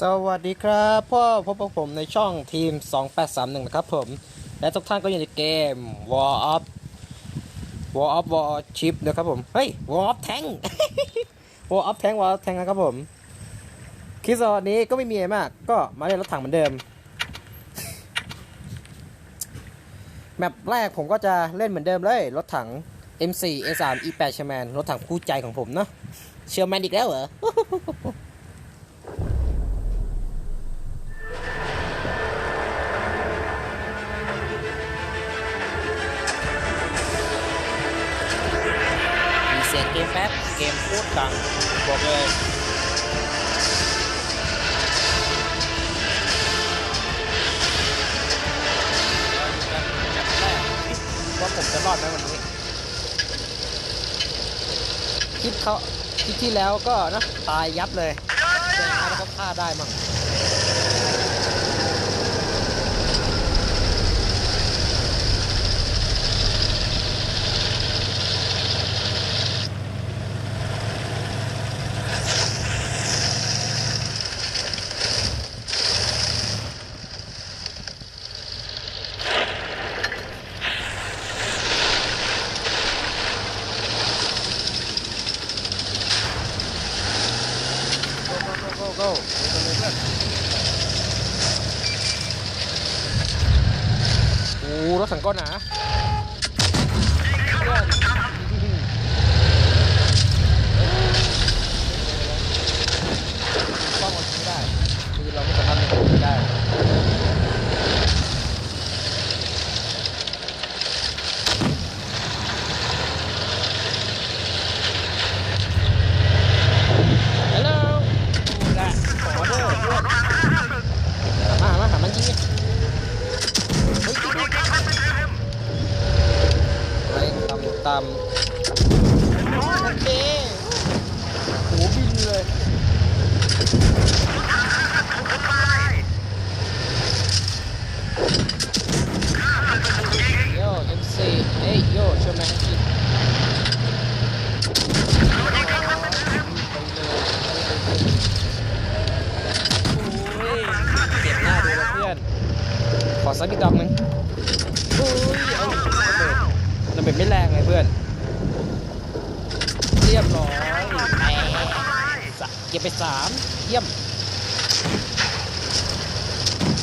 สวัสดีครับพ่อพบกับผมในช่องทีม 2831 นะครับผม และทุกท่านก็อยู่ในเกม War of War of Warship นะครับผม เฮ้ย War of Tank War of Tank War of Tank นะครับผมคลิปสวัสนี้ก็ไม่มีอะไรมาก ก็มาเล่นรถถังเหมือนเดิม แมปแรกผมก็จะเล่นเหมือนเดิมเลย รถถัง M4 A3 E8 c h e r m a n รถถังคู่ใจของผมเนาะเชียร์แมนอีกแล้วเหรอ ที่แล้วก็นะตายยับเลยแต่แล้วก็ฆ่าได้มั่ง โก้โก้โก้โก้ โอ้รถสังก้อนหนาเพื่อนกล้องเราใช้ไม่ได้คือเราไม่สามารถเล่นไม่ได้ ฮัลโหลได้ขอเด้อเพื่อนมามาหามันยิงดิเฮ้ยอะไร ตำตำโอเคโหบินเลยโย่ MC เอ้ยโย่ชวนมาให้กินโอ้ยเจ็บหน้าดูนะเพื่อน ขอสักอีกดอกหนึ่ง เบิดไม่แรงเลยเพื่อน เรียบร้อยแตกสะเก็บไปสามเยี่ยม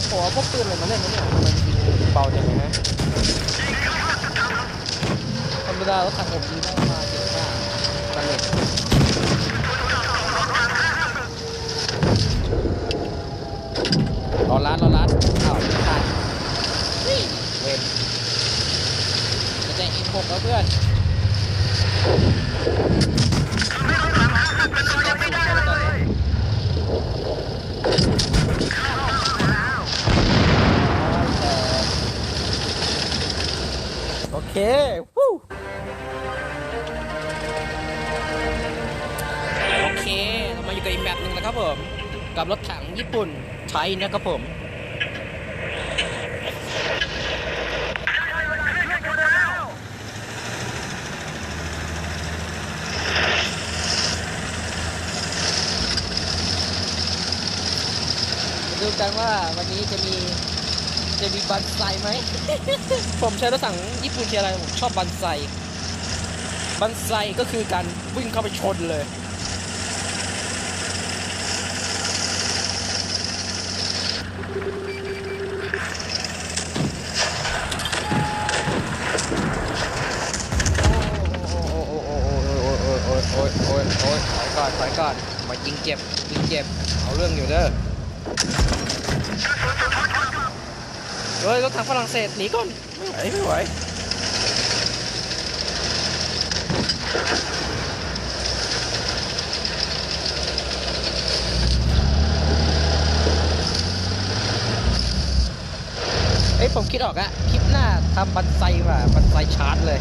โอ้พวกปืนอะไรมาเล่นนะเนี่ยมันยิงเบาจังเลยฮะธรรมดารถถังผมยิงได้มาเจ็บมาตันเล็กรอร้านรอร้านอ้าวไม่ได้เวนจะแจ้งอีก หกแล้วเพื่อนโอเควู้โอเค เรามาอยู่กับอีกแบบหนึ่งนะครับผม กับรถถังญี่ปุ่นใช้นะครับผม กันว่าวันนี้จะมีจะมีบันไซไหม ผมใช้รถสั่งญี่ปุ่นทีอะไรผมชอบบันไซ บันไซก็คือการวิ่งเข้าไปชนเลย โอ้ยโอ้ยโอ้ยถอยก่อนถอยก่อนมายิงเจ็บยิงเจ็บ เอาเรื่องอยู่เด้อ เฮ้ยรถถังฝรั่งเศสหนีก่อนไม่ไหวไม่ไหวเอ้ยผมคิดออกอะคลิปหน้าทำบันไซว่ะบันไซชาร์จเลย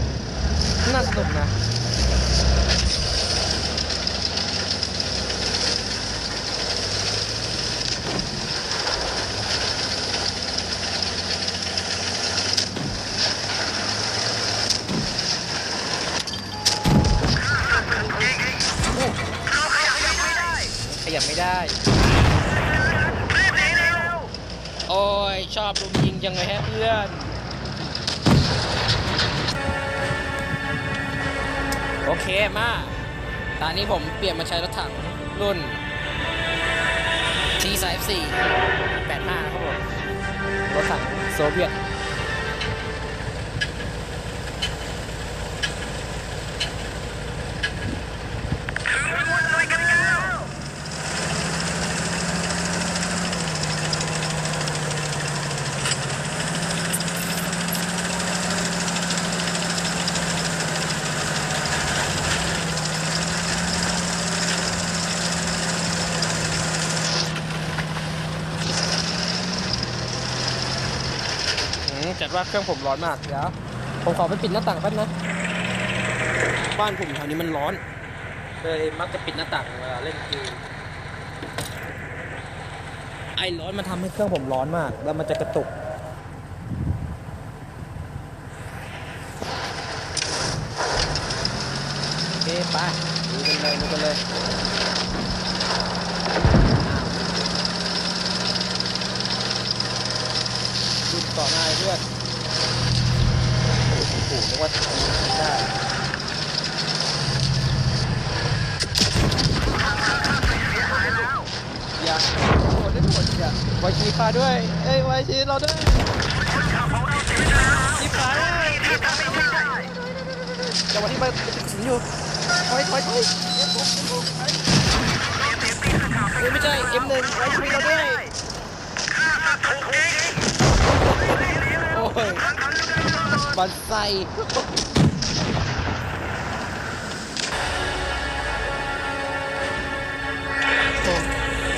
น่าสนุกนะ ขยับ ได้ โอ้ย ชอบลุมยิงจังเลยฮะเพื่อนโอเคมาตอนนี้ผมเปลี่ยนมาใช้รถถังรุ่น T34 85 ครับผม รถถังโซเวียต อืมจัด ว่าเครื่องผมร้อนมากเดี๋ยวผมขอไปปิดหน้าต่างแป๊บนะ บ้านผมแถวนี้มันร้อนเลยมักจะปิดหน้าต่างเวลาเล่นเกมไอ้ร้อนมันทำให้เครื่องผมร้อนมาก แล้วมันจะกระตุกโอเคไปดูกันเลยดูกันเลยดูต่อหน้าเลยเพื่อนโอ้โหนึก ว่าทำได้อย่าหดได้หมดอย่าไวชีพาด้วย เอ้ยไวชีเราด้วยชีพาด้วยจังหวะที่มันติดสินอยู่ถอยถอยถอยเกมไปเฮ้ยไม่ใช่เอ็มหนึ่งไวชีเราด้วยโอ้ย บันไซ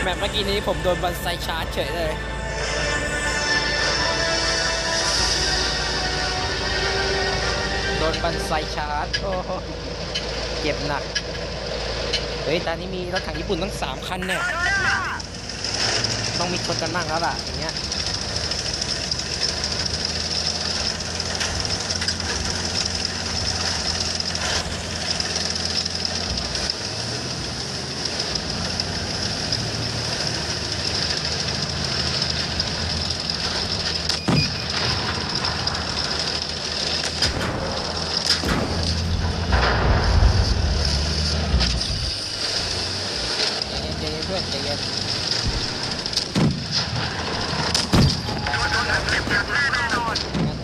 แมปเมื่อกี้นี้ผมโดนบันไซชาร์จเฉยเลยโดนบันไซชาร์จโอ้เจ็บหนัก เฮ้ย ตอนนี้มีรถถังญี่ปุ่นตั้งสามคันเนี่ย ต้องมีชนกันบ้างแล้วล่ะอย่างเงี้ย ใจเย็นใจเย็นเพื่อนใจเย็นงาน แ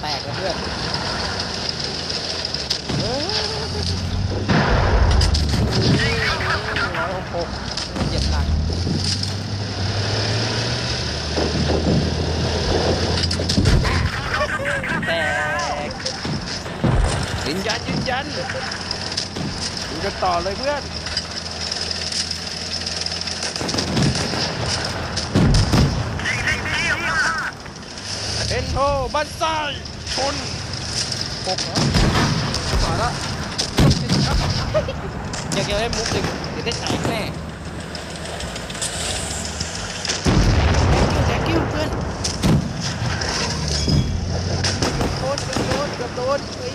ตกแล้วเพื่อนเฮ้ยร้อยหกหกเจ็บหนักแตกยืนยันยืนยันดูกันต่อเลยเพื่อน เอ็นโทบันไซชนหกแล้วมาล้วอยากจะได้มุกหนึ่งเดี๋ยวได้แตกแน่แตกกิ้วเพื่อนโดนโดนโดนเฮ้ย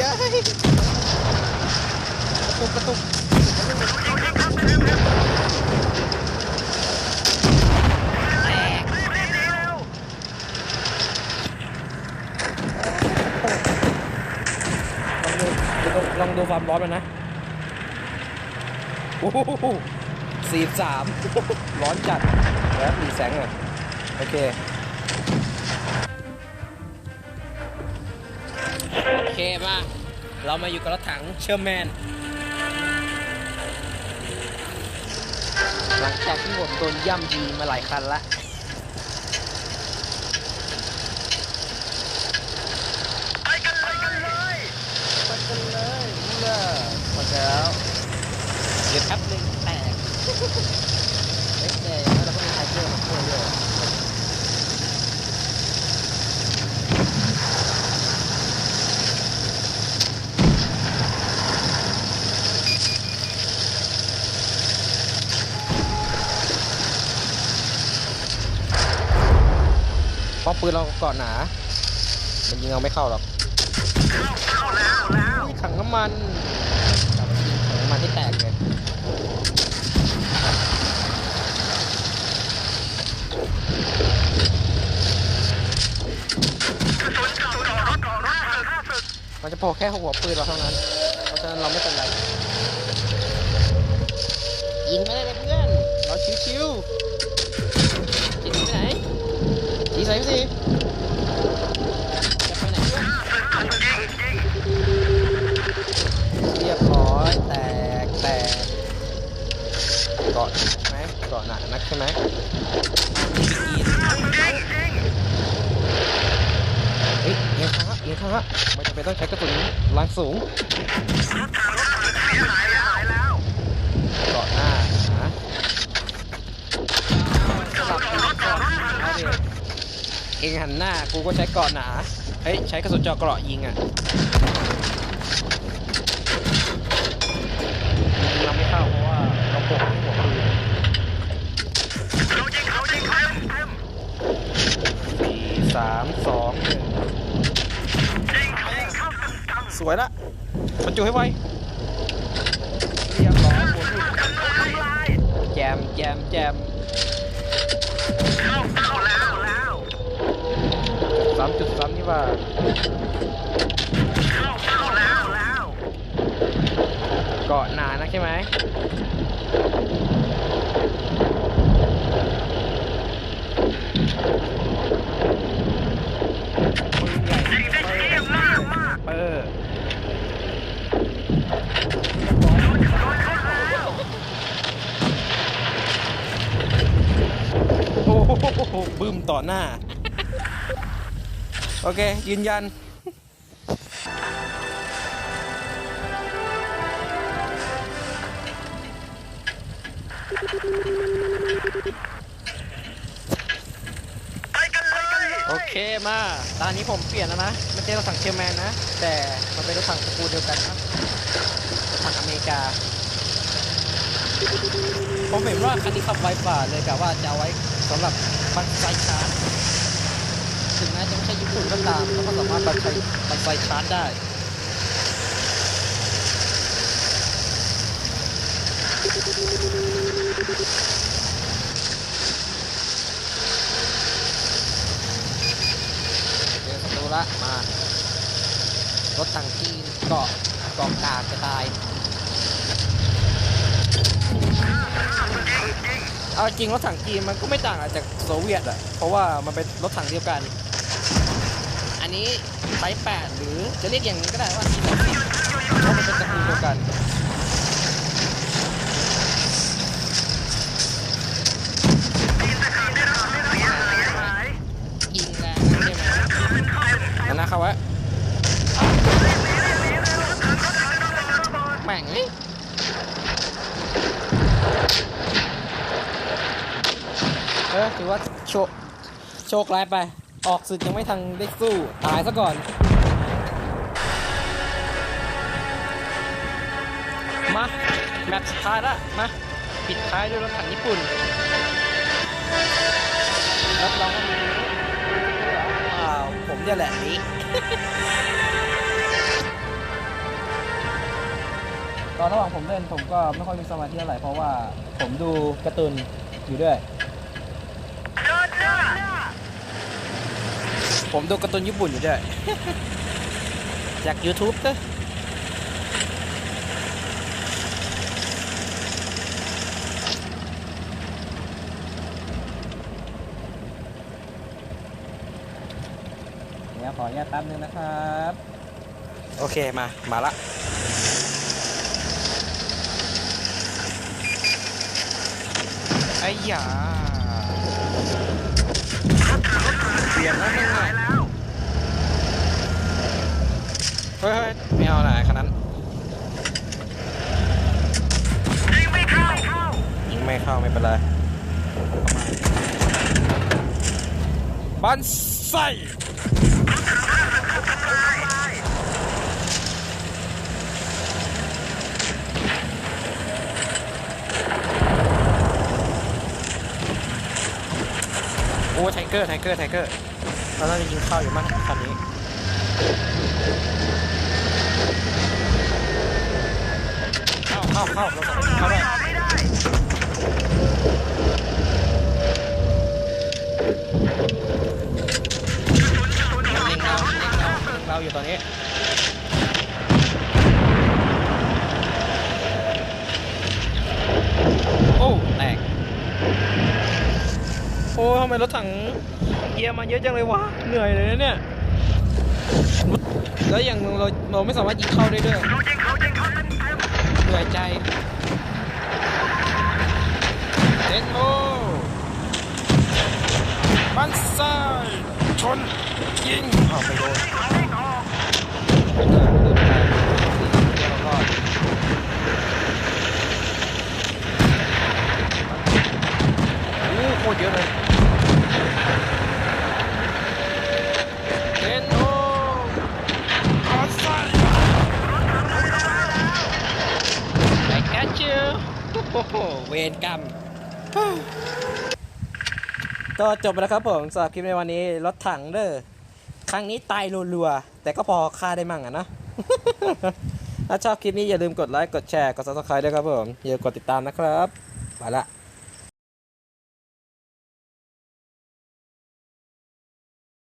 ยัยกระตุกกระตุกแตก ลองดูลองดูความ ร้อนมันนะโอ้โหสี่สามร้อนจัดแล้วมีแสงอะโอเคโอเคมาเรามาอยู่กับรถถังเชอร์แมน หลังจากที่ผมโดนย่ำยีมาหลายคันละ ไปกันเลยนี่เลยหมดแล้วเดี๋ยวแป๊บหนึงแตกเอ๊ะแต่อย่างนั้นเราก็มีไทเกอร์มาช่วยด้วยเพราะปืนเราเกาะหนา มันยิงเราไม่เข้าหรอกถังน้ำมัน ไม่แตกเลยมันจะพอแค่หัวปืนเราเท่านั้น เพราะฉะนั้นเราไม่เป็นไร ยิงไม่ได้เลยเพื่อน เราชิวๆยิงไปไหนยิงใส่พี่สิ ใช่ไหมเฮ้ยเอียงข้างละเอียงข้างละไม่จำเป็นต้องใช้กระสุนแรงสูงเกาะหน้านะสลับกันก่อนเอาเองหันหน้ากูก็ใช้เกาะหนาเฮ้ยใช้กระสุนเจาะเกราะยิงอะยิงเราไม่เข้าเพราะว่าเราปกที่หัวปืนสี่สามสองหนึ่งสวยละ บรรจุให้ไวเรียบร้อยหัวปืน แจมแจมแจมสามจุดสามนี่ว่าเกาะหนานะใช่ไหมปืนใหญ่เออโอ้โห บึ้มต่อหน้า โอเค ยืนยัน โอเคมา ตอนนี้ผมเปลี่ยนแล้วนะ ไม่ใช่รถถังเชียร์แมนนะ แต่มันเป็นรถถังตระกูลเดียวกันครับรถถังอเมริกา ผมเห็นว่าคันนี้ขับไวกว่าเลยกะว่าจะเอาไว้สำหรับบันไซชาร์จถึงแม้จะไม่ใช่ญี่ปุ่นก็ตามก็สามารถบันไซบันไซชาร์จได้เจอศัตรูละมารถถังจีนเกาะเกาะกากจะตาย เอาจริงรถถังจีนมันก็ไม่ต่างอะไรจากโซเวียตอะเพราะว่ามันเป็นรถถังเดียวกัน อันนี้ไทแปดหรือจะเรียกอย่างนี้ก็ได้ว่าะมันเป็นตระกูลเดียวกัน ยิงแรงนะใช่ไหมนั่นนะเขาไว้แม่งเอ้ย เออถือว่าโชคโชคร้ายไป ออกศึกยังไม่ทันได้สู้ ตายซะก่อนมาแมตช์สุดท้ายละมาปิดท้ายด้วยรถถังญี่ปุ่นรับรองว่ามีอ้าวผมเนี่ยแหละนี้ตอนระหว่างผมเล่นผมก็ไม่ค่อยมีสมาธิเท่าไหร่เพราะว่าผมดูการ์ตูนอยู่ด้วย ผมดูการ์ตูนญี่ปุ่นอยู่ด้วย จาก YouTube เด้อเดี๋ยวขออนุญาตแป๊บนึงนะครับ โอเคมา มาละ ไอ้หยาเปลี่ยนแล้วนึงอะเฮ้ยเฮ้ยไม่เอาไหนขนาดนั้นยิงไม่เข้าไม่เป็นไรบันไซโอ้ไทเกอร์ไทเกอร์ไทเกอร์เราน่าจะยิงเข้าอยู่มั้งคันนี้ เข้าเข้าเข้าได้ราอยู่ตอนนี้โอ้แตกโอ้ทำไมรถถังเกียร์มาเยอะจังเลยวะเหนื่อยเลยนะเนี่ยแล้วอย่างเราเราไม่สามารถยิงเข้าได้ด้วย นื่อยใจเอ็นโมบันซ้ายชนยิงอ้าวไม่โดนไม่ได้ไม่ได้เดี๋ยวเรารอดโอ้โคตรเยอะเลยเอ็นโมบันซ้าย I got you โอ้โห เวรกรรมก็จบไปแล้วครับผมสำหรับคลิปในวันนี้รถถังเด้อครั้งนี้ตายรัวๆ แต่ก็พอฆ่าได้มั่งอะนะ ถ้าชอบคลิปนี้อย่าลืมกดไลค์ กดแชร์ กด subscribe ด้วยครับผม อย่าลืมกดติดตามนะครับ ไปละ